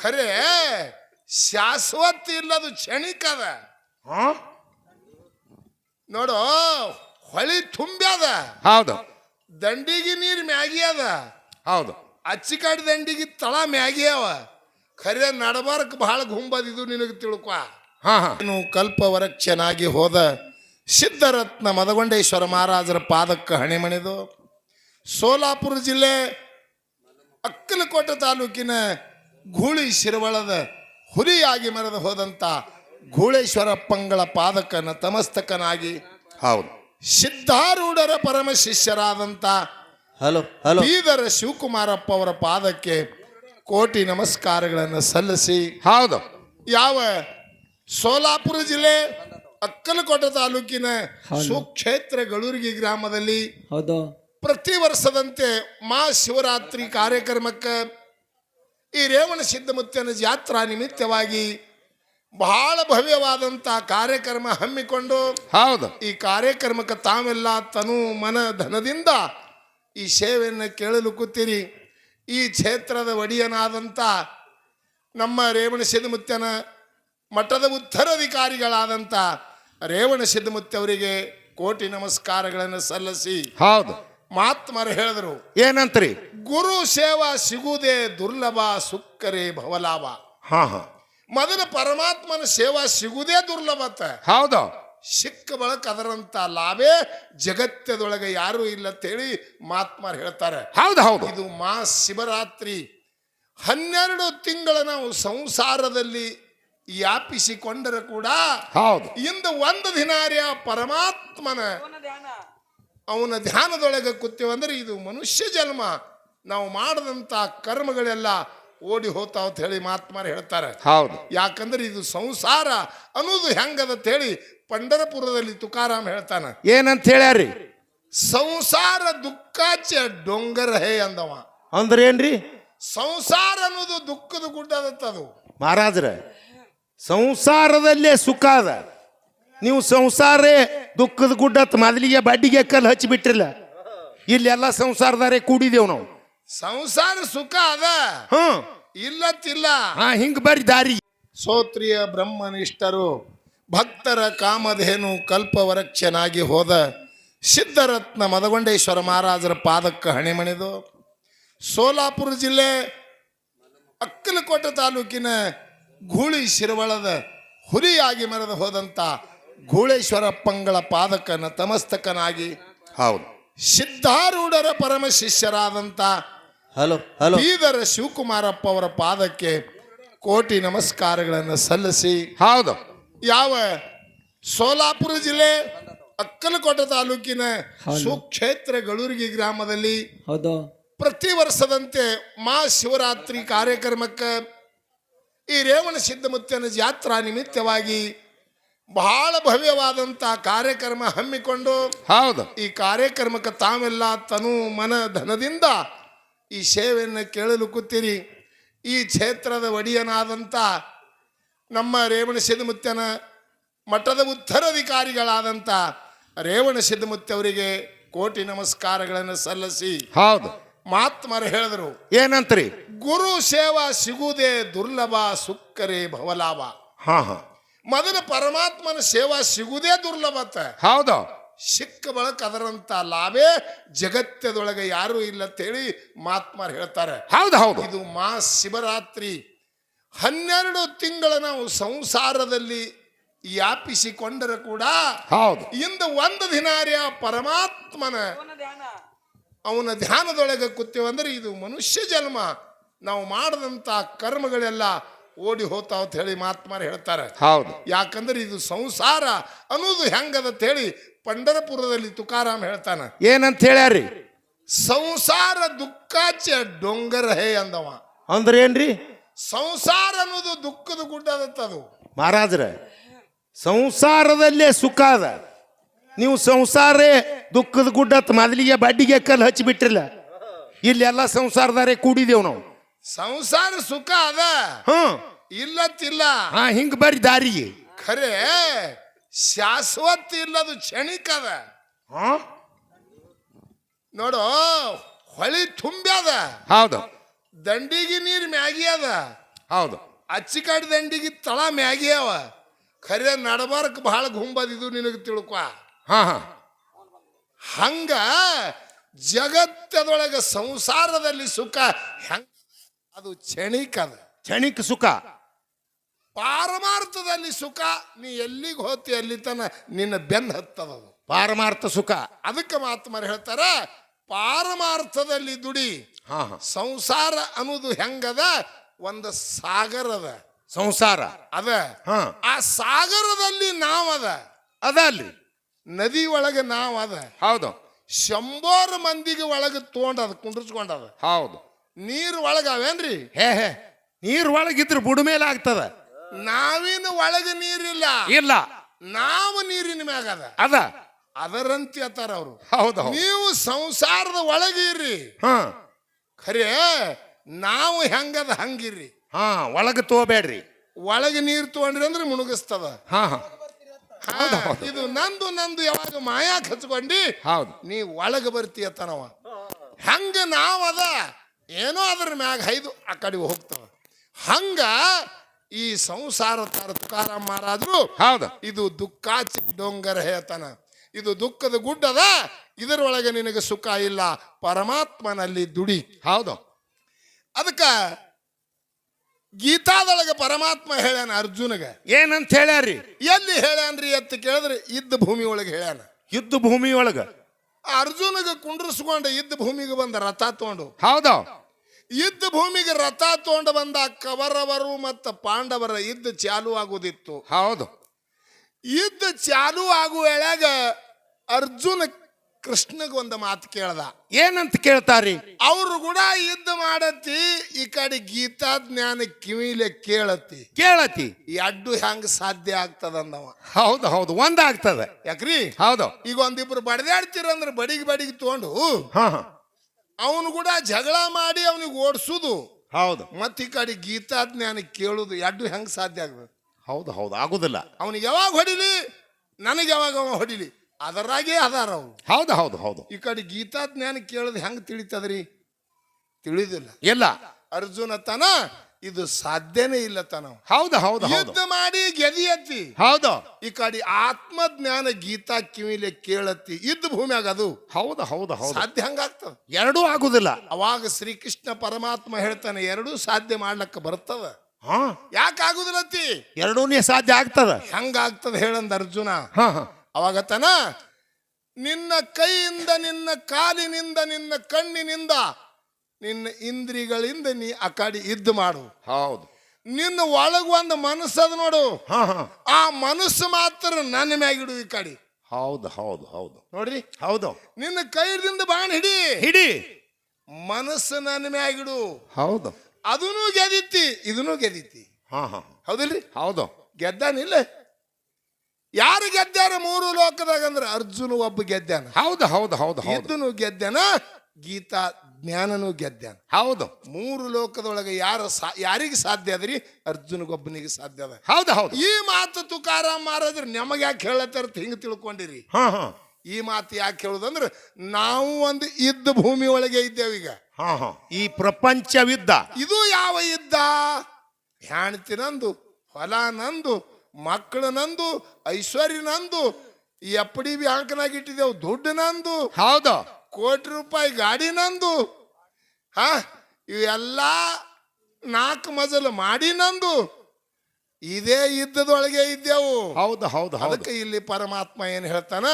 ಖರೆ ಶಾಶ್ವತ ಇಲ್ಲದು ಕ್ಷಣಿಕ ಅದ. ನೋಡು ಹೊಳಿ ತುಂಬ್ಯಾದ ಹೌದು. ದಂಡಿಗೆ ನೀರ್ ಮ್ಯಾಗಿ ಅದ. ಹೌದು. ಅಚ್ಚಿಕಾಡಿ ದಂಡಿಗೆ ತಳ ಮ್ಯಾಗಿ ಅವ. ಖರೆ ನಡಬಾರಕ್ ಬಹಳ ಗುಂಬದಿದು ನಿನಗೆ ತಿಳ್ಕೊ. ನೀನು ಕಲ್ಪವರಕ್ಷನಾಗಿ ಹೋದ ಸಿದ್ಧರತ್ನ ಮದಗೊಂಡೇಶ್ವರ ಮಹಾರಾಜರ ಪಾದಕ್ಕೆ ಹಣೆಮಣಿದು ಸೋಲಾಪುರ ಜಿಲ್ಲೆ ಅಕ್ಕಲಕೋಟೆ ತಾಲೂಕಿನ ಗೂಳಿ ಶಿರವಳದ ಹುಲಿಯಾಗಿ ಮರೆದು ಹೋದಂಥ ಗೂಳೇಶ್ವರಪ್ಪಂಗಳ ಪಾದಕನ ತಮಸ್ತಕನಾಗಿ ಹೌದು. ಸಿದ್ಧಾರೂಢರ ಪರಮ ಶಿಷ್ಯರಾದಂಥ ಹಲೋ ಹಲೋ. ಬೀದರ ಶಿವಕುಮಾರಪ್ಪ ಅವರ ಪಾದಕ್ಕೆ ಕೋಟಿ ನಮಸ್ಕಾರಗಳನ್ನು ಸಲ್ಲಿಸಿ ಹೌದು. ಯಾವ ಸೋಲಾಪುರ ಜಿಲ್ಲೆ ಅಕ್ಕಲಕೋಟೆ ತಾಲೂಕಿನ ಸುಕ್ಷೇತ್ರ ಗಳೂರಿಗೆ ಗ್ರಾಮದಲ್ಲಿ ಹೌದು. ಪ್ರತಿ ವರ್ಷದಂತೆ ಮಾ ಶಿವರಾತ್ರಿ ಕಾರ್ಯಕ್ರಮಕ್ಕೆ ಈ ರೇವಣ ಸಿದ್ಧಮುತ್ತನ ಜಾತ್ರಾ ನಿಮಿತ್ತವಾಗಿ ಬಹಳ ಭವ್ಯವಾದಂಥ ಕಾರ್ಯಕ್ರಮ ಹಮ್ಮಿಕೊಂಡು ಹೌದು. ಈ ಕಾರ್ಯಕ್ರಮಕ್ಕೆ ತಾವೆಲ್ಲ ತನು ಮನ ಧನದಿಂದ ಈ ಸೇವೆಯನ್ನು ಕೇಳಲು ಕೂತೀರಿ. ಈ ಕ್ಷೇತ್ರದ ಒಡೆಯನಾದಂಥ ನಮ್ಮ ರೇವಣ ಸಿದ್ಧಮುತ್ತನ ಮಠದ ಉತ್ತರಾಧಿಕಾರಿಗಳಾದಂಥ ರೇವಣ ಸಿದ್ಧಮುತ್ತಿ ಅವರಿಗೆ ಕೋಟಿ ನಮಸ್ಕಾರಗಳನ್ನು ಸಲ್ಲಿಸಿ ಹೌದು. ಮಾತ್ಮರು ಹೇಳಿದರು. ಏನಂತ್ರಿ? ಗುರು ಸೇವಾ ಸಿಗುವುದೇ ದುರ್ಲಭ ಸುಕ್ಕರೆ ಭವಲಾಭ. ಹಾ ಹಾ. ಮೊದಲ ಪರಮಾತ್ಮನ ಸೇವಾ ಸಿಗುವುದೇ ದುರ್ಲಭತ ಹೌದು. ಸಿಕ್ಕ ಬಳಕ ಅದರಂತ ಲಾಭೇ ಜಗತ್ತದೊಳಗೆ ಯಾರೂ ಇಲ್ಲ ಅಂತೇಳಿ ಮಹಾತ್ಮರು ಹೇಳ್ತಾರೆ. ಹೌದು ಹೌದು. ಇದು ಮಾ ಶಿವರಾತ್ರಿ. ಹನ್ನೆರಡು ತಿಂಗಳ ನಾವು ಸಂಸಾರದಲ್ಲಿ ಯಾಪಿಸಿಕೊಂಡರೆ ಕೂಡ ಹೌದು. ಇಂದು ಒಂದು ದಿನಾರ್ಯ ಪರಮಾತ್ಮನ ಅವನ ಧ್ಯಾನದೊಳಗೆ ಕೂತೀವಂದ್ರೆ ಇದು ಮನುಷ್ಯ ಜನ್ಮ. ನಾವು ಮಾಡಿದಂಥ ಕರ್ಮಗಳೆಲ್ಲ ಓಡಿ ಹೋತಾವ ಅಂತ ಹೇಳಿ ಮಹಾತ್ಮರು ಹೇಳ್ತಾರೆ. ಹೌದು. ಯಾಕಂದ್ರೆ ಇದು ಸಂಸಾರ ಅನ್ನೋದು ಹೆಂಗದ ಹೇಳಿ ಪಂಡರಪುರದಲ್ಲಿ ತುಕಾರಾಮ್ ಹೇಳ್ತಾನ. ಏನಂತ ಹೇಳ್ಯಾರಿ? ಸಂಸಾರ ದುಃಖಾಚ ಡೊಂಗರ ಹೇ ಅಂದವ. ಅಂದ್ರೆ ಏನ್ರಿ? ಸಂಸಾರ ಅನ್ನೋದು ದುಃಖದ ಗುಡ್ಡದತ್ತದು ಮಹಾರಾಜ್ರ ಸಂಸಾರದಲ್ಲೇ ಸುಖ ಅದ. ನೀವು ಸಂಸಾರೇ ದುಃಖದ ಗುಡ್ಡತ್ ಮೊದಲಿಗೆ ಬಡ್ಡಿಗೆ ಕಲ್ಲು ಹಚ್ಚಿಬಿಟ್ರಿಲ್ಲ ಇಲ್ಲೆಲ್ಲ ಸಂಸಾರದಾರೆ ಕೂಡಿದೇವ್ ನಾವು. ಸಂಸಾರ ಸುಖ ಅದ. ಹ್ಮ್ ಇಲ್ಲತ್ತಿಲ್ಲ. ಹಾ ಹಿಂಗ್ ಬರ್ರಿ ದಾರಿ. ಸೋತ್ರಿಯ ಬ್ರಹ್ಮನಿಷ್ಠರು ಭಕ್ತರ ಕಾಮಧೇನು ಕಲ್ಪವರಕ್ಷನಾಗಿ ಹೋದ ಸಿದ್ಧರತ್ನ ಮದಗೊಂಡೇಶ್ವರ ಮಹಾರಾಜರ ಪಾದಕ್ಕೆ ಹಣಿಮಣಿದು. ಸೋಲಾಪುರ ಜಿಲ್ಲೆ ಅಕ್ಕಲಕೋಟೆ ತಾಲೂಕಿನ ಗೂಳಿ ಶಿರವಳದ ಹುರಿಯಾಗಿ ಮರೆದು ಹೋದಂಥ ಗೂಳೇಶ್ವರಪ್ಪಂಗಳ ಪಾದಕನ ತಮಸ್ತಕನಾಗಿ ಹೌದು. ಸಿದ್ಧಾರೂಢರ ಪರಮ ಶಿಷ್ಯರಾದಂಥ ಹಲೋ ಹಲೋ. ಬೀದರ ಶಿವಕುಮಾರಪ್ಪ ಅವರ ಪಾದಕ್ಕೆ ಕೋಟಿ ನಮಸ್ಕಾರಗಳನ್ನು ಸಲ್ಲಿಸಿ ಹೌದು. ಯಾವ ಸೋಲಾಪುರ ಜಿಲ್ಲೆ ಅಕ್ಕಲಕೋಟೆ ತಾಲೂಕಿನ ಸುಕ್ಷೇತ್ರ ಗಳೂರಿಗೆ ಗ್ರಾಮದಲ್ಲಿ ಹೌದು. ಪ್ರತಿ ವರ್ಷದಂತೆ ಮಾ ಶಿವರಾತ್ರಿ ಕಾರ್ಯಕ್ರಮಕ್ಕೆ ಈ ರೇವಣ ಸಿದ್ಧಮುತ್ತನ ಜಾತ್ರಾ ನಿಮಿತ್ತವಾಗಿ ಬಹಳ ಭವ್ಯವಾದಂಥ ಕಾರ್ಯಕ್ರಮ ಹಮ್ಮಿಕೊಂಡು ಹೌದು. ಈ ಕಾರ್ಯಕ್ರಮಕ್ಕೆ ತಾವೆಲ್ಲ ತನು ಮನ ಧನದಿಂದ ಈ ಸೇವೆಯನ್ನು ಕೇಳಲು ಕೂತೀರಿ. ಈ ಕ್ಷೇತ್ರದ ಒಡೆಯನಾದಂಥ ನಮ್ಮ ರೇವಣ ಸಿದ್ಧಮುತ್ತನ ಮಠದ ಉತ್ತರಾಧಿಕಾರಿಗಳಾದಂಥ ರೇವಣ ಅವರಿಗೆ ಕೋಟಿ ನಮಸ್ಕಾರಗಳನ್ನು ಸಲ್ಲಿಸಿ ಹೌದು. ಮಾತ್ಮರು ಹೇಳಿದರು ಏನಂತ್ರಿ? ಗುರು ಸೇವಾ ಸಿಗುವುದೇ ದುರ್ಲಭ ಸುಕ್ಕರೆ ಭವಲಾಭ. ಹಾ ಹಾ. ಮೊದಲ ಪರಮಾತ್ಮನ ಸೇವಾ ಸಿಗುವುದೇ ದುರ್ಲಭತ್ತ ಹೌದು. ಸಿಕ್ಕ ಬಳಕ ಅದರಂತ ಲಾಭೇ ಜಗತ್ತದೊಳಗೆ ಯಾರು ಇಲ್ಲ ಅಂತೇಳಿ ಮಹಾತ್ಮರು ಹೇಳ್ತಾರೆ. ಹೌದು ಹೌದು. ಇದು ಮಾ ಶಿವರಾತ್ರಿ. ಹನ್ನೆರಡು ತಿಂಗಳ ನಾವು ಸಂಸಾರದಲ್ಲಿ ಯಾಪಿಸಿಕೊಂಡರೆ ಕೂಡ ಹೌದು. ಇಂದು ಒಂದು ದಿನಾರ್ಯ ಪರಮಾತ್ಮನ ಅವನ ಧ್ಯಾನದೊಳಗೆ ಕೂತೀವಂದ್ರೆ ಇದು ಮನುಷ್ಯ ಜನ್ಮ. ನಾವು ಮಾಡದಂತ ಕರ್ಮಗಳೆಲ್ಲ ಓಡಿ ಹೋತಾವ ಅಂತ ಹೇಳಿ ಮಾತ್ಮಾರು ಹೇಳ್ತಾರೆ. ಹೌದು. ಯಾಕಂದ್ರೆ ಇದು ಸಂಸಾರ ಅನ್ನೋದು ಹೆಂಗದ ಅಂತ ಹೇಳಿ ಪಂಡರಪುರದಲ್ಲಿ ತುಕಾರಾಮ್ ಹೇಳ್ತಾನ. ಏನಂತ ಹೇಳ್ಯಾರಿ? ಸಂಸಾರ ದುಃಖಾಚ ಡೊಂಗರ ಹೇ ಅಂದವ. ಅಂದ್ರೆ ಏನ್ರಿ? ಸಂಸಾರ ಅನ್ನೋದು ದುಃಖದ ಗುಡ್ಡದತ್ತದು ಮಹಾರಾಜ್ರ ಸಂಸಾರದಲ್ಲೇ ಸುಖ ಅದ. ನೀವು ಸಂಸಾರೇ ದುಃಖದ ಗುಡ್ಡ ಮೊದಲಿಗೆ ಬಡ್ಡಿಗೆ ಕಲ್ಲು ಹಚ್ಚಿಬಿಟ್ರಿಲ್ಲ. ಇಲ್ಲೆಲ್ಲ ಸಂಸಾರದಾರೆ ಕೂಡಿದೇವ್ ನಾವು. ಸಂಸಾರ ಸುಖ ಅದ. ಹ್ಮ್ ಇಲ್ಲತ್ತಿಲ್ಲ. ಹಾ ಹಿಂಗ್ ಬರ್ರಿ ದಾರಿಗೆ. ಖರೆ ಶಾಶ್ವತ ಇಲ್ಲದು ಕ್ಷಣಿಕ ಅದ. ಹಾ ನೋಡು ಹೊಳಿ ತುಂಬ್ಯಾದ ಹೌದು. ದಂಡಿಗೆ ನೀರು ಮ್ಯಾಗಿ ಅದ. ಹೌದು. ಅಚ್ಚಿಕಾಡಿ ದಂಡಿಗೆ ತಳ ಮ್ಯಾಗಿ ಅವ. ಖರೆ ನಡಬಾರಕ್ ಬಹಳ ಗುಂಬದಿದು ನಿನಗೆ ತಿಳ್ಕೊ. ಹಾ ಹಾ. ಹಂಗ ಜಗತ್ತದೊಳಗೆ ಸಂಸಾರದಲ್ಲಿ ಸುಖ ಹೆಂಗ ಅದು ಕ್ಷಣಿಕದ ಕ್ಷಣಿಕ ಸುಖ. ಪಾರಮಾರ್ಥದಲ್ಲಿ ಸುಖ ನೀ ಎಲ್ಲಿಗೆ ಹೋತಿ ಅಲ್ಲಿ ತನ ನಿನ್ನ ಬೆನ್ನ ಹತ್ತದದು. ಪಾರಮಾರ್ಥ ಸುಖ. ಅದಕ್ಕೆ ಮಾತ್ಮರು ಹೇಳ್ತಾರ ಪಾರಮಾರ್ಥದಲ್ಲಿ ದುಡಿ ಹಾ ಹಾ. ಸಂಸಾರ ಅನ್ನೋದು ಹೆಂಗದ? ಒಂದು ಸಾಗರದ. ಸಂಸಾರ. ಅದ. ಹಾ. ಆ ಸಾಗರದಲ್ಲಿ ನಾವದ. ಅದ ಅಲ್ಲಿ. ನದಿ ಒಳಗೆ ನಾವದ. ಅದ ಹೌದು. ಶಂಬೋರ್ ಮಂದಿಗೆ ಒಳಗೆ ತೊಗೊಂಡದ ಕುಂಡ್ರಿಸ್ಕೊಂಡದ ಹೌದು. ನೀರ್ ಒಳಗವೇನ್ರಿ? ಹೇ ಹೇ ನೀರು ಒಳಗಿದ್ರೆ ಬುಡ ಮೇಲೆ ಆಗ್ತದ. ನಾವಿನ ಒಳಗ ನೀರಿಲ್ಲ. ಇಲ್ಲ. ನಾವು ನೀರಿನ ಮ್ಯಾಗದ ಅದ. ಅದ. ಅದರಂತೆ ಅತ್ತಾರ ಅವರು. ಹೌದು ನೀವು ಸಂಸಾರದ ಒಳಗೆ ಇರ್ರಿ ಹಾ. ಖರೆ ನಾವು ಹೆಂಗದ ಹಂಗಿರ್ರಿ ಹ ಒಳಗೆ ತೋಬೇಡ್ರಿ. ಒಳಗೆ ನೀರು ತಗೊಂಡ್ರಿ ಅಂದ್ರೆ ಮುಣುಗಿಸ್ತದ. ಹ ಇದು ನಂದು ನಂದು ಯಾವಾಗ ಮಾಯಾ ಹಚ್ಕೊಂಡಿ ಹೌದು. ನೀ ಒಳಗೆ ಬರ್ತೀಯತ್ತನವ ಹಂಗ ನಾವದ ಏನೋ ಅದ್ರ ಮ್ಯಾಗ ಹೈದು ಆ ಕಡೆ ಹೋಗ್ತವ. ಹಂಗ ಈ ಸಂಸಾರ ತರ ಮಾರಾದ್ರು ಮಹಾರಾಜರು ಹೌದು. ಇದು ದುಃಖಾಚಿ ಡೊಂಗರ ಹೇಳ್ತಾನ ಇದು ದುಃಖದ ಗುಡ್ಡದ ಇದರೊಳಗೆ ನಿನಗೆ ಸುಖ ಇಲ್ಲ ಪರಮಾತ್ಮನಲ್ಲಿ ದುಡಿ. ಹೌದು. ಅದಕ್ಕ ಗೀತಾದೊಳಗೆ ಪರಮಾತ್ಮ ಹೇಳ್ಯಾನ ಅರ್ಜುನಗ. ಏನಂತ ಹೇಳ್ಯಾರಿ ಎಲ್ಲಿ ಹೇಳ್ಯಾನ್ರಿ ಅಂತ ಕೇಳಿದ್ರೆ ಇದ್ದ ಭೂಮಿ ಒಳಗೆ ಹೇಳ್ಯಾನ. ಯುದ್ಧ ಭೂಮಿ ಒಳಗ. ಅರ್ಜುನಗ ಕುಂಡ್ರಸ್ಕೊಂಡ ಇದ್ದ ಭೂಮಿಗೆ ಬಂದ ರಥ ತಗೊಂಡು. ಹೌದು. ಇದ್ದ ಭೂಮಿಗೆ ರಥ ತಗೊಂಡು ಬಂದ ಕವರವರು ಮತ್ತು ಪಾಂಡವರ ಇದ್ದ ಚಾಲು ಆಗುದಿತ್ತು ಹೌದು. ಯುದ್ಧ ಚಾಲು ಆಗುವ ಅರ್ಜುನ ಕೃಷ್ಣಗ ಒಂದು ಮಾತು ಕೇಳ್ದ. ಏನಂತ ಕೇಳ್ತಾರಿ? ಅವರು ಕೂಡ ಯುದ್ಧ ಮಾಡತಿ ಈ ಕಡೆ ಗೀತಾ ಜ್ಞಾನ ಕಿವಿಲೆ ಕೇಳತಿ. ಕೇಳತಿ. ಎಡ್ಡು ಅಡ್ಡು ಸಾಧ್ಯ ಆಗ್ತದಂದವ ಹೌದು ಹೌದು ಒಂದಾಗ್ತದ. ಯಾಕ್ರಿ? ಹೌದು. ಈಗ ಒಂದಿಬ್ರು ಬಡದಾಡ್ತಿರಂದ್ರೆ ಬಡಿಗೆ ಬಡಿಗೆ ತಗೊಂಡು ಹಾ ಹಾ. ಅವನು ಕೂಡ ಜಗಳ ಮಾಡಿ ಅವನಿಗೆ ಓಡಿಸುದು. ಹೌದು. ಮತ್ತೆ ಈ ಕಡೆ ಗೀತಾ ಜ್ಞಾನ ಕೇಳುದು ಎರಡು ಹೆಂಗ್ ಸಾಧ್ಯ ಆಗ್ಬೇಕು? ಹೌದು ಹೌದು ಆಗುದಿಲ್ಲ. ಅವನಿಗೆ ಯಾವಾಗ ಹೊಡಿಲಿ? ನನಗೆ ಯಾವಾಗ ಅವ ಹೊಡಿಲಿ? ಅದರಾಗೆ ಅದಾರ ಅವನು ಹೌದು ಹೌದು ಹೌದು. ಈ ಕಡೆ ಗೀತಾ ಜ್ಞಾನ ಕೇಳೋದು ಹೆಂಗ್ ತಿಳಿತದ್ರಿ? ತಿಳಿದಿಲ್ಲ. ಇಲ್ಲ. ಅರ್ಜುನ ತನ ಇದು ಸಾಧ್ಯನೇ ಇಲ್ಲ ತನ. ಹೌದು ಹೌದು ಹೌದು. ಯುದ್ಧ ಮಾಡಿ ಗೆದಿಯತ್ತಿ ಹೌದು. ಈ ಕಡೆ ಆತ್ಮಜ್ಞಾನ ಗೀತಾ ಕಿವಿಲೆ ಕೇಳತ್ತಿ ಇದ್ದ ಭೂಮಿಯಾಗ ಅದು ಹೌದು ಹೌದು ಹೌದು. ಸಾಧ್ಯ ಹಂಗಾಗ್ತದ. ಎರಡೂ ಆಗುದಿಲ್ಲ. ಅವಾಗ ಶ್ರೀಕೃಷ್ಣ ಪರಮಾತ್ಮ ಹೇಳ್ತಾನೆ ಎರಡೂ ಸಾಧ್ಯ ಮಾಡ್ಲಕ್ಕ ಬರ್ತದ. ಹಾ. ಯಾಕೆ ಆಗುದಿಲ್ಲತ್ತಿ ಎರಡೂನೇ ಸಾಧ್ಯ ಆಗ್ತದ. ಹೆಂಗಾಗ್ತದ ಹೇಳಂದ ಅರ್ಜುನ? ಹಾ ಹಾ. ಅವಾಗ ತನ ನಿನ್ನ ಕೈಯಿಂದ ನಿನ್ನ ಕಾಲಿನಿಂದ ನಿನ್ನ ಕಣ್ಣಿನಿಂದ ನಿನ್ನ ಇಂದ್ರಿಗಳಿಂದ ನೀ ಆ ಕಡೆ ಇದ್ದು ಮಾಡು. ಹೌದು. ನಿನ್ನ ಒಳಗ ಒಂದು ಮನಸ್ಸದ ನೋಡು. ಹಾ ಹಾ. ಆ ಮನಸ್ಸು ಮಾತ್ರ ನನ್ನ ಮ್ಯಾಗಿಡು ಈ ಕಡೆ. ಹೌದು ಹೌದು ಹೌದು. ನೋಡ್ರಿ? ಹೌದು. ನಿನ್ನ ಕೈದಿಂದ ಬಾಣ ಹಿಡಿ. ಹಿಡಿ. ಮನಸ್ಸು ನನ್ನ ಮ್ಯಾಗಿಡು ಹೌದು. ಅದನ್ನು ಗೆದಿತಿ ಇದನ್ನು ಗೆದಿತಿ ಹಾ ಹಾ. ಹೌದಿಲ್ರಿ? ಹೌದು. ಗೆದ್ದಾನಿಲ್ಲ ಯಾರು ಗೆದ್ದಾರ ಮೂರು ಲೋಕದಾಗ ಅಂದ್ರೆ ಅರ್ಜುನ ಒಬ್ಬ ಗೆದ್ದಾನ ಹೌದು ಹೌದು ಹೌದು ಹೌದು. ಗೆದ್ದಾನ ಗೀತಾ ಜ್ಞಾನನೂ ಗೆದ್ದಾನ ಹೌದು. ಮೂರು ಲೋಕದೊಳಗೆ ಯಾರು ಸಾ ಯಾರಿಗೆ ಸಾಧ್ಯ ಅದ್ರಿ? ಅರ್ಜುನಗೊಬ್ಬನಿಗೆ ಸಾಧ್ಯ ಅದ. ಹೌದು ಹೌದು. ಈ ಮಾತು ತುಕಾರ ಮಾರಾದ್ರೆ ನಮಗೆ ಯಾಕೆ ಹೇಳತ್ತಾರ ಹಿಂಗೆ ತಿಳ್ಕೊಂಡಿರಿ? ಹಾ ಹಾ. ಈ ಮಾತು ಯಾಕೆ ಹೇಳುದಂದ್ರೆ ನಾವು ಒಂದು ಇದ್ದ ಭೂಮಿ ಒಳಗೆ ಇದ್ದೇವೆ ಈಗ. ಹಾ ಹಾ. ಈ ಪ್ರಪಂಚವಿದ್ದ. ಇದು ಯಾವ ಇದ್ದ? ಹೆಣ್ತಿ ನಂದು ಹೊಲ ನಂದು ಮಕ್ಕಳು ನಂದು ಐಶ್ವರ್ಯ ನಂದು ಈ ಎಪ್ಪಡಿ ಬ್ಯಾಂಕ್ನಾಗ ಇಟ್ಟಿದ್ದೇವು ದುಡ್ಡು ನಂದು. ಹೌದು. ಕೋಟಿ ರೂಪಾಯಿ ಗಾಡಿ ನಂದು. ಹಾ ಇವೆಲ್ಲ ನಾಲ್ಕು ಮಜಲು ಮಾಡಿ ನಂದು. ಇದೇ ಇದ್ದದೊಳಗೆ ಇದ್ದೆವು. ಹೌದು ಹೌದು ಅದಕ್ಕೆ ಇಲ್ಲಿ ಪರಮಾತ್ಮ ಏನು ಹೇಳ್ತಾನ?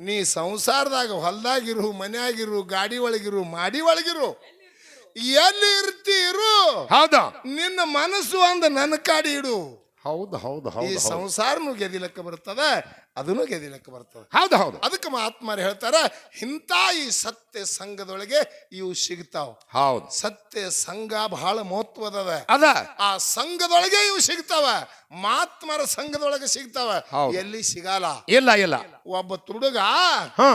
ನೀ ಸಂಸಾರದಾಗ ಹೊಲ್ದಾಗಿರು ಮನೆಯಾಗಿರು ಗಾಡಿ ಒಳಗಿರು ಮಾಡಿ ಒಳಗಿರು. ಎಲ್ಲಿ ಇರ್ತೀರು? ಹೌದಾ. ನಿನ್ನ ಮನಸ್ಸು ಒಂದು ನನ್ನ ಕಾಡಿ ಇಡು. ಹೌದು ಹೌದು ಈ ಹೌದು ಈ ಸಂಸಾರನು ಗೆದಿಲಕ್ಕೆ ಬರ್ತದ ಅದನ್ನು ಗೆದಿಲಕ್ಕೆ ಬರ್ತದ ಹೌದು ಹೌದು. ಅದಕ್ಕೆ ಮಹಾತ್ಮರು ಹೇಳ್ತಾರೆ ಇಂಥ ಈ ಸತ್ಯ ಸಂಘದೊಳಗೆ ಇವು ಸಿಗ್ತಾವ. ಹೌದು. ಸತ್ಯ ಸಂಘ ಬಹಳ ಮಹತ್ವದದ. ಅದ. ಆ ಸಂಘದೊಳಗೆ ಇವು ಸಿಗ್ತಾವ ಮಹಾತ್ಮರ ಸಂಘದೊಳಗೆ ಸಿಗ್ತಾವ. ಹೌದು. ಎಲ್ಲಿ ಸಿಗಲ್ಲ. ಇಲ್ಲ ಇಲ್ಲ. ಒಬ್ಬ ತುಡುಗ ಹಾ.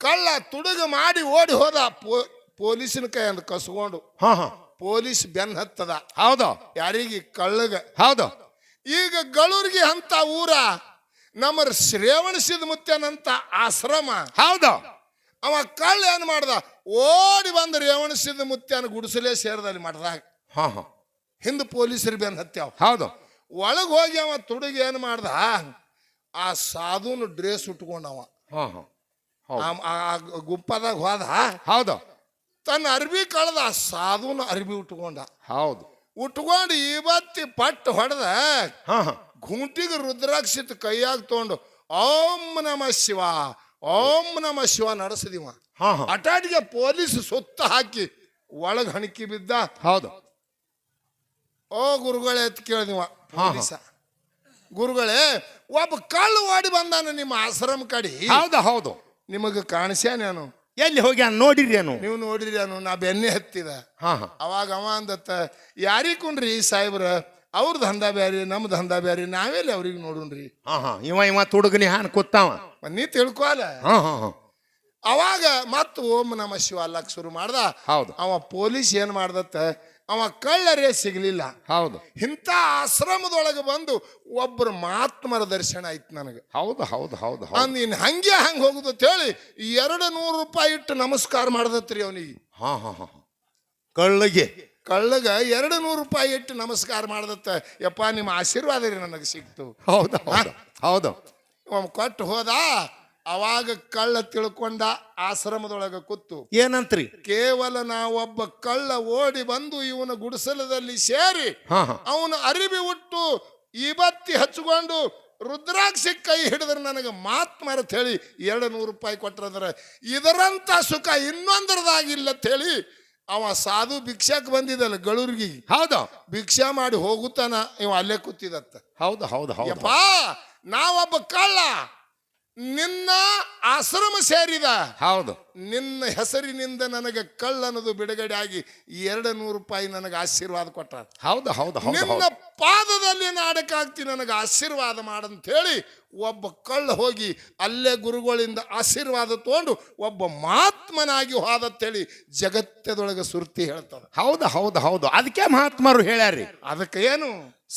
ಕಳ್ಳ ತುಡುಗ ಮಾಡಿ ಓಡಿ ಹೋದ ಪೋ ಪೊಲೀಸಿನ ಕೈ ಅಂತ ಕಸ್ಕೊಂಡು ಹಾ ಹಾ. ಪೊಲೀಸ್ ಬೆನ್ ಹತ್ತದ. ಹೌದು. ಯಾರಿಗೆ ಕಳ್ಳಗ. ಹೌದು. ಈಗ ಗಳೂರಿಗೆ ಅಂತ ಊರ ನಮ್ಮ ಶ್ರೇವಣಿಸಿದ ಮುತ್ಯನಂತ ಆಶ್ರಮ. ಹೌದು. ಅವ ಕಳ್ಳ ಏನ್ ಮಾಡ್ದ? ಓಡಿ ಬಂದ ರೇವಣಿಸಿದ ಮುತ್ಯನ ಗುಡಿಸಲೇ ಸೇರಿದಲ್ಲಿ ಮಾಡ್ದಾಗ ಹಾ ಹಾ. ಹಿಂದೆ ಪೊಲೀಸರು ಬೆನ್ ಹತ್ಯಾವ. ಹೌದು. ಒಳಗೆ ಹೋಗಿ ಅವ ತುಡುಗಿ ಏನು ಮಾಡ್ದ? ಆ ಸಾಧುನ ಡ್ರೆಸ್ ಉಟ್ಕೊಂಡವ. ಹಾ ಹಾ. ಹೌದು. ಆ- ಗುಂಪದಾಗ ಹೋದ. ಹೌದು. ತನ್ನ ಅರ್ಬಿ ಕಳ್ದ ಆ ಸಾಧುನ ಅರ್ಬಿ ಉಟ್ಕೊಂಡ. ಹೌದು. ಉಟ್ಕೊಂಡು ಇವತ್ತಿ ಪಟ್ಟು ಹೊಡೆದ ಹಾ ಹಾ. ಗುಂಟಿಗೆ ರುದ್ರಾಕ್ಷಿತ್ ಕೈಯಾಗ ತಗೊಂಡು ಓಂ ನಮ ಶಿವ ಓಂ ನಮ ಶಿವ ನಡೆಸಿದಿವ. ಹಾ ಹಾ. ಅಟಾಟಿಗೆ ಪೊಲೀಸ್ ಸುತ್ತ ಹಾಕಿ ಒಳಗೆ ಹಣಕಿ ಬಿದ್ದ. ಹೌದು. ಓ ಗುರುಗಳೇ ಅಂತ ಕೇಳಿದಿವ ಪೊಲೀಸ. ಗುರುಗಳೇ ಒಬ್ಬ ಕಳ್ಳು ಓಡಿ ಬಂದಾನ ನಿಮ್ಮ ಆಶ್ರಮ ಕಡೆ. ಹೌದು ಹೌದು. ನಿಮಗೆ ಕಾಣಿಸ್ಯಾನೇನು ಎಲ್ಲಿ ಹೋಗಿ ನೋಡಿರೇನು ನೀವು ನೋಡಿರೇನು ನಾ ಬೆನ್ನೆ ಹತ್ತಿದ. ಹಾ ಹಾ. ಅವಾಗ ಅವ ಅಂದತ್ತ ಯಾರಿಗೆ ಕುಣ್ರಿ ಸಾಹೇಬ್ರ? ಅವ್ರ ದಂಧ ಬ್ಯಾರಿ ನಮ್ಮ ದಂಧ ಬ್ಯಾರಿ ನಾವೆಲ್ಲಿ ಅವ್ರಿಗೆ ನೋಡುನ್ರಿ? ಹಾ ಹಾ. ಇವ ಇವ ತುಡುಗನಿ ಹಾನ್ ಕೂತಾವ. ಮತ್ತ್ ನೀ ತಿಳ್ಕೊಲ್ಲ ಹಾ ಹಾ ಹಾ. ಅವಾಗ ಮತ್ ಓಂ ನಮ ಶಿವ ಅಲ್ಲಕ್ ಶುರು ಮಾಡ್ದ. ಹೌದು. ಅವ ಪೊಲೀಸ್ ಏನ್ ಮಾಡ್ದತ್ತ ಅವ ಕಳ್ಳರೇ ಸಿಗಲಿಲ್ಲ. ಹೌದು. ಇಂಥ ಆಶ್ರಮದೊಳಗೆ ಬಂದು ಒಬ್ಬರು ಮಹಾತ್ಮರ ದರ್ಶನ ಆಯ್ತು ನನಗೆ. ಹೌದು ಹೌದು ಹೌದು ನೀನು ಹಂಗೆ ಹಂಗೆ ಹೋಗುದು ಅಂತ ಹೇಳಿ ಎರಡು ನೂರು ರೂಪಾಯಿ ಇಟ್ಟು ನಮಸ್ಕಾರ ಮಾಡ್ದತ್ರಿ ಅವನಿಗೆ. ಹಾ ಹಾ ಹಾ. ಕಳ್ಳಗೆ. ಕಳ್ಳಗ ಎರಡು ನೂರು ರೂಪಾಯಿ ಇಟ್ಟು ನಮಸ್ಕಾರ ಮಾಡ್ದತ್ತ ಯಪ್ಪ ನಿಮ್ಮ ಆಶೀರ್ವಾದ ರೀ ನನಗೆ ಸಿಕ್ತು. ಹೌದು ಹೌದು ಹೌದು. ಕೊಟ್ಟು ಹೋದ ಅವಾಗ ಕಳ್ಳ ತಿಳ್ಕೊಂಡ ಆಶ್ರಮದೊಳಗೆ ಕೂತು ಏನಂತ್ರಿ? ಕೇವಲ ನಾವೊಬ್ಬ ಕಳ್ಳ ಓಡಿ ಬಂದು ಇವನ ಗುಡಿಸಲದಲ್ಲಿ ಸೇರಿ ಹಾ ಹಾ. ಅವನು ಅರಿವಿ ಉಟ್ಟು ಇವತ್ತಿ ಹಚ್ಕೊಂಡು ರುದ್ರಾಕ್ಷಿ ಕೈ ಹಿಡಿದ್ರೆ ನನಗೆ ಮಾತು ಮರೆತ್ ಹೇಳಿ ಎರಡು ನೂರು ರೂಪಾಯಿ ಕೊಟ್ರಂದ್ರೆ ಇದರಂತ ಸುಖ ಇನ್ನೊಂದರದಾಗಿಲ್ಲ ಅಂತ ಹೇಳಿ ಅವ ಸಾಧು ಭಿಕ್ಷಾಕ್ ಬಂದಿದ್ದಲ್ಲ ಗಳೂರ್ಗಿ. ಹೌದು. ಭಿಕ್ಷಾ ಮಾಡಿ ಹೋಗುತ್ತಾನ ಇವ ಅಲ್ಲೇ ಕೂತಿದತ್ತ. ಹೌದು ಹೌದು ಹೌದು. ಯಪ್ಪ ನಾವೊಬ್ಬ ಕಳ್ಳ ನಿನ್ನ ಆಶ್ರಮ ಸೇರಿದ. ಹೌದು. ನಿನ್ನ ಹೆಸರಿನಿಂದ ನನಗೆ ಕಳ್ಳನದು ಅನ್ನೋದು ಬಿಡುಗಡೆ ಆಗಿ ಎರಡು ನೂರು ರೂಪಾಯಿ ನನಗೆ ಆಶೀರ್ವಾದ ಕೊಟ್ಟ. ಹೌದು ಹೌದು ಹೌದು ನಿನ್ನ ಪಾದದಲ್ಲಿ ನಾಡಕಾಗ್ತಿ ನನಗೆ ಆಶೀರ್ವಾದ ಮಾಡಂತ ಹೇಳಿ ಒಬ್ಬ ಕಳ್ಳ ಹೋಗಿ ಅಲ್ಲೇ ಗುರುಗಳಿಂದ ಆಶೀರ್ವಾದ ತಗೊಂಡು ಒಬ್ಬ ಮಹಾತ್ಮನಾಗಿ ಹೋದಂತೇಳಿ ಜಗತ್ತದೊಳಗೆ ಸುರ್ತಿ ಹೇಳ್ತದ. ಹೌದು ಹೌದು ಹೌದು. ಅದಕ್ಕೆ ಮಹಾತ್ಮರು ಹೇಳ್ಯಾರಿ ಅದಕ್ಕೆ ಏನು?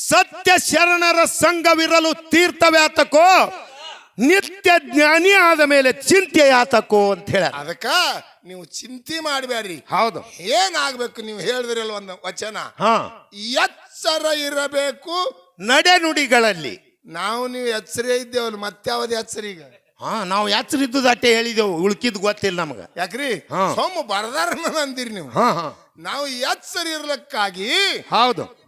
ಸತ್ಯ ಶರಣರ ಸಂಘವಿರಲು ತೀರ್ಥವ್ಯಾತಕೋ ನಿತ್ಯ ಜ್ಞಾನಿ ಆದ ಮೇಲೆ ಚಿಂತೆ ಯಾತಕೋ ಅಂತ ಹೇಳ ಅದಕ್ಕ ನೀವು ಚಿಂತೆ ಮಾಡಬೇಡ್ರಿ. ಹೌದು. ಏನಾಗ್ಬೇಕು ನೀವು ಹೇಳಿದ್ರಲ್ಲ ಒಂದು ವಚನ? ಹಾ. ಎಚ್ಚರ ಇರಬೇಕು. ನಡೆ ನುಡಿಗಳಲ್ಲಿ. ನಾವು ನೀವು ಎಚ್ಚರ ಇದ್ದೇವಲ್ಲ ಮತ್ಯಾವದು ಎಚ್ಚರ ಈಗ? ಹಾ ನಾವು ಯಾತ್ರಿದ್ದು ಅಟ್ಟೆ ಹೇಳಿದೆವು ಉಳ್ಕಿದ್ ಗೊತ್ತಿಲ್ಲ ನಮಗ. ಯಾಕ್ರಿ? ಹಾ. ಸೋಮ ಬರದಾರ ಅಂದಿರಿ ನೀವು. ಹಾ ಹಾ. ನಾವು ಎಚ್ಚರಿ ಇರ್ಲಕ್ಕಾಗಿ ಹೌದು.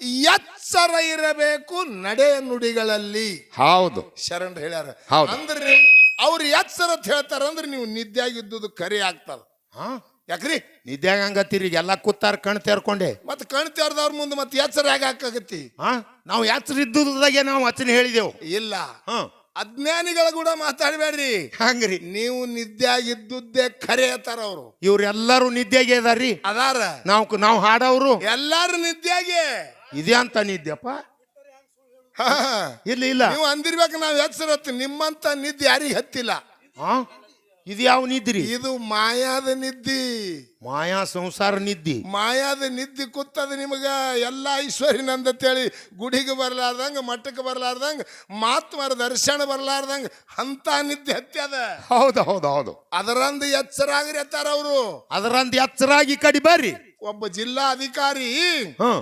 ಎಚ್ಚರ ಇರಬೇಕು ನಡೆ ನುಡಿಗಳಲ್ಲಿ. ಹೌದು. ಶರಣ್ ಹೇಳ್ಯಾರ. ಹೌದು. ಅಂದ್ರೆ ಅವ್ರು ಎಚ್ಚರ ಅಂತ ಹೇಳ್ತಾರ ಅಂದ್ರೆ ನೀವು ನಿದ್ಯಾಗಿದ್ದುದು ಕರಿ ಆಗ್ತದ ಹಾ. ಯಾಕ್ರಿ? ನಿದ್ದೆ ಹಂಗತ್ತೀರಿ? ಎಲ್ಲ ಕೂತಾರ ಕಣ್ ತೆರ್ಕೊಂಡೆ. ಮತ್ತೆ ಕಣ್ ತೆರೆದವ್ರ ಮುಂದೆ ಮತ್ತೆ ಎಚ್ಚರ ಹೇಗೆ ಹಾಕಾಗತ್ತಿ ಹಾ. ನಾವು ಇದ್ದುದಾಗೆ ನಾವು ವಚನ ಹೇಳಿದೆವು. ಇಲ್ಲ. ಹಾ. ಅಜ್ಞಾನಿಗಳ ಕೂಡ ಮಾತಾಡಬೇಡ್ರಿ. ಹಂಗ್ರಿ. ನೀವು ನಿದ್ಯಾಗಿದ್ದುದ್ದೇ ಖರೆ ಅತ್ತಾರ ಅವರು. ಇವ್ರೆಲ್ಲರೂ ನಿದ್ದೆಗೆ ಅದಾರ್ರಿ. ಅದಾರ. ನಾವು ನಾವು ಹಾಡವ್ರು. ಎಲ್ಲಾರು ನಿದ್ಯಾಗೆ ಇದೇ ಅಂತ ನಿದ್ದೆಪ್ಪ ಹಾ. ಇಲ್ಲ ಇಲ್ಲ. ನೀವು ಅಂದಿರ್ಬೇಕು ನಾವು ಹತ್ತಿ ನಿಮ್ಮಂತ ನಿದ್ದೆ ಯಾರಿಗೆ ಹತ್ತಿಲ್ಲ. ಹಾ ಇದು ಯಾವ ನಿದ್ರಿ ಇದು ಮಾಯಾದ ನಿದ್ದಿ. ಮಾಯಾ ಸಂಸಾರ ನಿದ್ದಿ. ಮಾಯಾದ ನಿದ್ದಿ ಕೂತದ ನಿಮಗ. ಎಲ್ಲ ಐಶ್ವರ್ಯನಂದತೇಳಿ ಗುಡಿಗೆ ಬರ್ಲಾರ್ದಂಗ ಮಠಕ್ಕೆ ಬರ್ಲಾರ್ದಂಗ ಮಾತ್ಮರ ದರ್ಶನ ಬರ್ಲಾರ್ದಂಗ ಅಂತ ನಿದ್ದೆ ಹತ್ಯದ ಹೌದು ಹೌದು ಹೌದು. ಅದರಂದು ಎಚ್ಚರಾಗ್ರಿ ಹತ್ತಾರ ಅವರು. ಅದರಂದ ಎಚ್ಚರಾಗಿ ಕಡಿ ಬರ್ರಿ. ಒಬ್ಬ ಜಿಲ್ಲಾ ಅಧಿಕಾರಿ ಹಾ.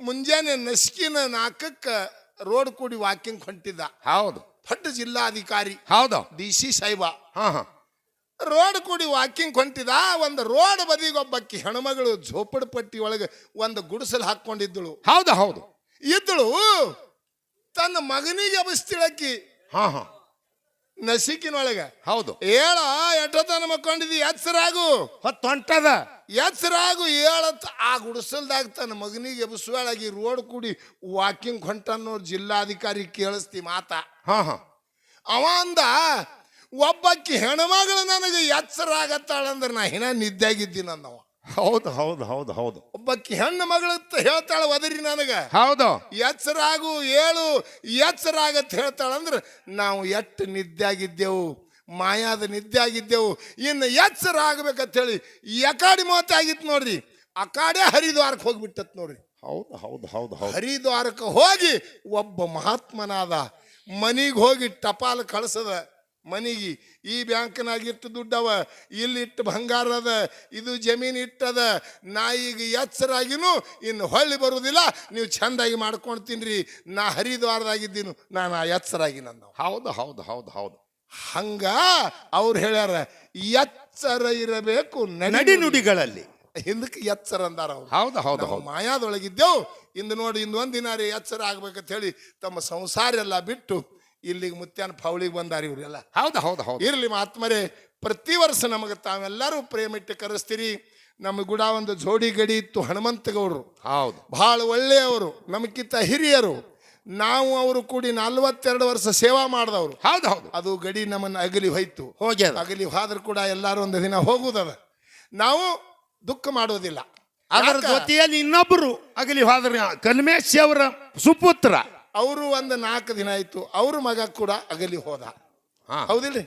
ಮುಂಜಾನೆ ನಸ್ಕಿನ ನಾಲ್ಕಕ್ಕೆ ರೋಡ್ ಕೂಡಿ ವಾಕಿಂಗ್ ಹೊಂಟಿದ್ದ. ಹೌದು. ದೊಡ್ಡ ಜಿಲ್ಲಾಧಿಕಾರಿ ಹೌದು. ಡಿ ಸಿ ಸೈಬ ಹಾ ಹಾ. ರೋಡ್ ಕೂಡಿ ವಾಕಿಂಗ್ ಹೊಂಟಿದ ಒಂದು ರೋಡ್ ಬದಿಗೊಬ್ಬಕ್ಕೆ ಹೆಣ್ಮಗಳು ಝೋಪಡ ಪಟ್ಟಿ ಒಳಗೆ ಒಂದು ಗುಡಿಸಲು ಹಾಕೊಂಡಿದ್ದಳು ಹೌದು ಹೌದು. ಇದ್ದಳು ತನ್ನ ಮಗನಿಗೆ ಅಬಸ್ತಿಳಕ್ಕಿ ಹಾ ಹಾ. ನಸಿಕಿನೊಳಗೆ ಹೌದು. ಏಳ ಎಟ್ಟತನ ಮಕ್ಕೊಂಡಿದ್ದಿ ಎಚ್ಚರಾಗು ಹೊತ್ತು ಹೊಂಟದ. ಎಚ್ಚರಾಗು ಅಂತ ಆ ಗುಡಿಸಲ್ದಾಗ ತನ್ನ ಮಗನಿಗೆ ಎಬಸುವಾಳಾಗಿ ರೋಡ್ ಕೂಡಿ ವಾಕಿಂಗ್ ಹೊಂಟನ್ನೋ ಜಿಲ್ಲಾಧಿಕಾರಿ ಕೇಳಿಸ್ತಿ ಮಾತ. ಹಾ ಹಾ. ಅವ ಅಂದ ಒಬ್ಬಕ್ಕಿ ಹೆಣ್ಮಗಳು ನನಗೆ ಎಚ್ಚರಾಗತ್ತಾಳಂದ್ರೆ ನಾ ಹಿನ ನಿದ್ದಾಗಿದ್ದೀನಿ ಅಂದವ ಹೌದು ಹೌದು ಹೌದು ಹೌದು. ಒಬ್ಬ ಹೆಣ್ಣು ಮಗಳು ಹೇಳ್ತಾಳ ಒದರಿ ನನಗೆ. ಹೌದು. ಎಚ್ಚರಾಗು ಏಳು ಎಚ್ಚರ ಹೇಳ್ತಾಳ ಅಂದ್ರೆ ನಾವು ಎಷ್ಟು ನಿದ್ದಾಗಿದ್ದೆವು ಮಾಯಾದ ನಿದ್ದೆ ಆಗಿದ್ದೆವು ಇನ್ನು ಎಚ್ಚರ ಆಗ್ಬೇಕಂತ ಹೇಳಿ ಎಕಾಡಿ ಮೋತ ಆಗಿತ್ತು ನೋಡ್ರಿ ಅಕಾಡೆ ಹರಿದ್ವಾರಕ್ಕೆ ಹೋಗ್ಬಿಟ್ಟತ್ ನೋಡ್ರಿ. ಹೌದು ಹೌದು ಹೌದು ಹೌದು. ಹರಿದ್ವಾರಕ್ಕೆ ಹೋಗಿ ಒಬ್ಬ ಮಹಾತ್ಮನಾದ ಮನಿಗೆ ಹೋಗಿ ಟಪಾಲು ಕಳಿಸದ ಮನಿಗೆ ಈ ಬ್ಯಾಂಕ್ನಾಗ ಇಟ್ಟು ದುಡ್ಡವ ಇಲ್ಲಿಟ್ಟು ಬಂಗಾರ ಅದ ಇದು ಜಮೀನು ಇಟ್ಟದ ನಾ ಈಗ ಎಚ್ಚರಾಗಿನೂ ಇನ್ನು ಹೊಳ್ಳಿ ಬರುವುದಿಲ್ಲ ನೀವು ಚಂದಾಗಿ ಮಾಡ್ಕೊಂಡು ತಿನ್ರಿ ನಾ ಹರಿದ್ವಾರದಾಗಿದ್ದೀನು ನಾನು ಆ ಎಚ್ಚರಾಗಿ ನನ್ನ. ಹೌದು ಹೌದು ಹೌದು ಹೌದು. ಹಂಗ ಅವ್ರು ಹೇಳ್ಯಾರ ಎಚ್ಚರ ಇರಬೇಕು ನಡಿ ನಡಿ. ನುಡಿಗಳಲ್ಲಿ ಹಿಂದಕ್ಕೆ ಎಚ್ಚರ ಅಂದಾರ ಅವ್ರು. ಹೌದು ಹೌದು ಹೌದು. ಮಾಯಾದೊಳಗಿದ್ದೆವು ಇಂದು ನೋಡಿ ಇಂದು ಒಂದು ದಿನ ರೀ ಎಚ್ಚರ ಆಗ್ಬೇಕಂತ ಹೇಳಿ ತಮ್ಮ ಸಂಸಾರ ಎಲ್ಲ ಬಿಟ್ಟು ಇಲ್ಲಿಗೆ ಮುತ್ಯಾನ ಫೌಳಿಗೆ ಬಂದಾರಿ ಇವರೆಲ್ಲ ಹೌದು ಹೌದು ಹೌದು. ಇರಲಿ ಮಾತ್ಮರೇ ಪ್ರತಿ ವರ್ಷ ನಮಗೆ ತಾವೆಲ್ಲರೂ ಪ್ರೇಮಿಟ್ಟು ಕರೆಸ್ತೀರಿ. ನಮ್ಮ ಗುಡ ಒಂದು ಜೋಡಿ ಗಡಿ ಇತ್ತು ಹನುಮಂತಗೌಡರು. ಹೌದು. ಬಹಳ ಒಳ್ಳೆಯವರು ನಮಗಿಂತ ಹಿರಿಯರು. ನಾವು ಅವರು ಕೂಡಿ ನಲ್ವತ್ತೆರಡು ವರ್ಷ ಸೇವಾ ಮಾಡಿದವರು. ಹೌದು ಹೌದು. ಅದು ಗಡಿ ನಮ್ಮನ್ನು ಅಗಲಿ ಹೋಯ್ತು. ಹೋಗಿ ಅಗಲಿ ಹೋದ್ರು ಕೂಡ ಎಲ್ಲರೂ ಒಂದು ದಿನ ಹೋಗುದದ. ನಾವು ದುಃಖ ಮಾಡೋದಿಲ್ಲ ಅದರ? ಜೊತೆಯಲ್ಲಿ ಇನ್ನೊಬ್ಬರು ಅಗಲಿ ಹೋದ್ರ ಕಲ್ಮೇಶ್ ಅವರ ಸುಪುತ್ರ. ಅವರು ಒಂದು ನಾಲ್ಕು ದಿನ ಆಯಿತು ಅವ್ರ ಮಗ ಕೂಡ ಅಗಲಿ ಹೋದ. ಹಾ. ಹೌದಿಲ್ರಿ?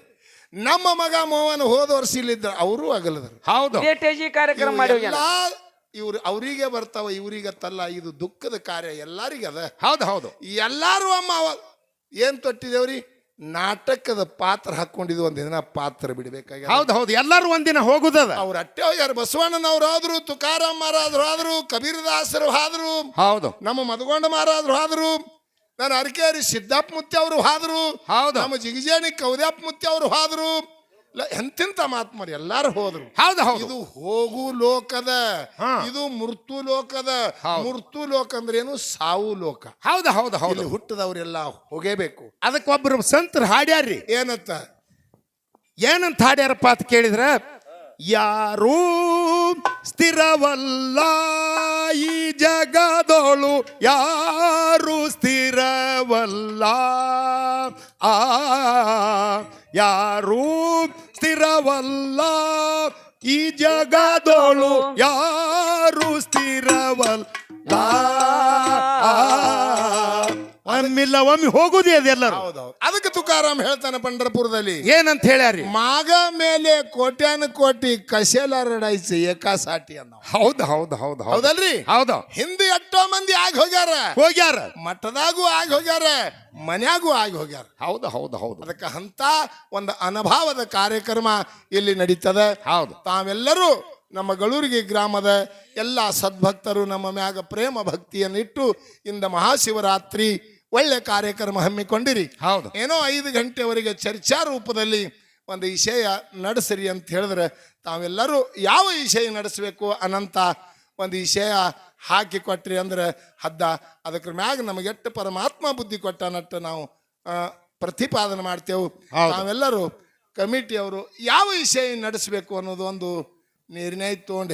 ನಮ್ಮ ಮಗ ಮೋಹನ್ ಹೋದ ವರ್ಷ ಇಲ್ಲಿದ್ದ ಅವರು ಅಗಲದರು. ಹೌದು. ಕಾರ್ಯಕ್ರಮ ಮಾಡಿ ಇವ್ರು ಅವರಿಗೆ ಬರ್ತಾವ ಇವರಿಗತ್ತಲ್ಲ ಇದು ದುಃಖದ ಕಾರ್ಯ ಎಲ್ಲರಿಗೆ ಅದ. ಹೌದು ಹೌದು. ಎಲ್ಲಾರು ಅಮ್ಮ ಅವ- ಏನ್ ತೊಟ್ಟಿದೇವ್ರಿ? ನಾಟಕದ ಪಾತ್ರ ಹಾಕೊಂಡಿದ್ದು ಒಂದ್ ದಿನ ಪಾತ್ರ ಬಿಡ್ಬೇಕಾಗಿ ಹೌದು ಹೌದು. ಎಲ್ಲರೂ ಒಂದಿನ ಹೋಗುದದ ಅವ್ರ ಅಟ್ಟೆ ಹೋಗ್ಯಾರ ಬಸವಣ್ಣನವ್ರು ಆದ್ರು ತುಕಾರಾಮ್ ಮಹಾರಾಜರು ಆದ್ರು ಕಬೀರದಾಸರು ಆದ್ರು ಹೌದು. ನಮ್ಮ ಮದಗೊಂಡ ಮಹಾರಾಜರು ಆದ್ರು ನನ್ನ ಅರಕೇರಿ ಸಿದ್ದಾಪ್ ಮುತ್ತಿ ಅವರು ಹಾದ್ರು ಹೌದು. ನಮ್ಮ ಜಿಗಜೇಣಿ ಕೌದ್ಯಾಪ್ ಮುತ್ತಿ ಅವರು ಹಾದ್ರು. ಎಂತೆಂತ ಮಾತ್ಮರು ಎಲ್ಲಾರು ಹೋದ್ರು. ಹೌದು ಹೌದು. ಇದು ಹೋಗು ಲೋಕದ. ಇದು ಮೃತು ಲೋಕದ. ಮೃತು ಮೃತ್ಯು ಲೋಕ ಅಂದ್ರೆ ಏನು ಸಾವು ಲೋಕ. ಹೌದು ಹೌದು ಹೌದು. ಹುಟ್ಟದವರೆಲ್ಲ ಹೋಗೇಬೇಕು. ಅದಕ್ಕೊಬ್ರು ಸಂತರು ಹಾಡ್ಯಾರ್ರಿ. ಏನಂತ? ಏನಂತ ಹಾಡ್ಯಾರಪ್ಪ ಅಂತ ಕೇಳಿದ್ರ ಯಾರೂ ಸ್ಥಿರವಲ್ಲ ಈ ಜಗದೋಳು ಯಾರು ಸ್ಥಿರವಲ್ಲ. ಆ ಯಾರೂ ಸ್ಥಿರವಲ್ಲ ಈ ಜಗದೋಳು ಯಾರು ಸ್ಥಿರವಲ್ಲ. ಒಮ್ಮಿಲ್ಲ ಒಮ್ಮೆ ಹೋಗುದೇ ಅದೆಲ್ಲರೂ ಹೌದೌದು ಅದಕ್ಕೆ ತುಕಾರಾಮ್ ಹೇಳ್ತಾನೆ ಪಂಡರಪುರದಲ್ಲಿ. ಏನಂತ ಹೇಳ್ಯಾರಿ? ಮಾಗ ಮೇಲೆ ಕೋಟ್ಯಾನ ಕೋಟಿ ಕಶೇಲ ರಡಾಯಿಸಿ ಏಕಾಸಾಟಿ ಅನ್ನೋ. ಹೌದು ಹೌದು ಹೌದು ಹೌದು. ಹೌದಲ್ರಿ? ಹೌದು. ಹಿಂದೆ ಎಷ್ಟೋ ಮಂದಿ ಆಗಿ ಹೋಗ್ಯಾರ. ಹೋಗ್ಯಾರ. ಮಠದಾಗೂ ಆಗಿ ಹೋಗ್ಯಾರ ಮನ್ಯಾಗೂ ಆಗಿ ಹೋಗ್ಯಾರ. ಹೌದು ಹೌದು ಹೌದು. ಅದಕ್ಕೆ ಅಂತ ಒಂದು ಅನುಭವದ ಕಾರ್ಯಕ್ರಮ ಇಲ್ಲಿ ನಡೀತದೆ. ಹೌದು. ತಾವೆಲ್ಲರೂ ನಮ್ಮ ಗಳೂರಿಗೆ ಗ್ರಾಮದ ಎಲ್ಲ ಸದ್ಭಕ್ತರು ನಮ್ಮ ಮ್ಯಾಗ ಪ್ರೇಮ ಭಕ್ತಿಯನ್ನಿಟ್ಟು ಇಂದ ಮಹಾಶಿವರಾತ್ರಿ ಒಳ್ಳೆ ಕಾರ್ಯಕ್ರಮ ಹಮ್ಮಿಕೊಂಡಿರಿ. ಹೌದು. ಏನೋ ಐದು ಗಂಟೆವರೆಗೆ ಚರ್ಚಾ ರೂಪದಲ್ಲಿ ಒಂದು ವಿಷಯ ನಡೆಸಿರಿ ಅಂತ ಹೇಳಿದ್ರೆ ತಾವೆಲ್ಲರೂ ಯಾವ ವಿಷಯ ನಡೆಸಬೇಕು ಅನಂತ ಒಂದು ವಿಷಯ ಹಾಕಿ ಕೊಟ್ರಿ ಅಂದ್ರೆ ಹದ್ದ. ಅದಕ್ಕೆ ಮ್ಯಾಗ ನಮಗೆ ಎಷ್ಟು ಪರಮಾತ್ಮ ಬುದ್ಧಿ ಕೊಟ್ಟನಟ್ಟು ನಾವು ಪ್ರತಿಪಾದನೆ ಮಾಡ್ತೇವೆ. ನಾವೆಲ್ಲರೂ ಕಮಿಟಿಯವರು ಯಾವ ವಿಷಯ ನಡೆಸಬೇಕು ಅನ್ನೋದು ಒಂದು ನಿರ್ಣಯ ತಗೊಂಡು.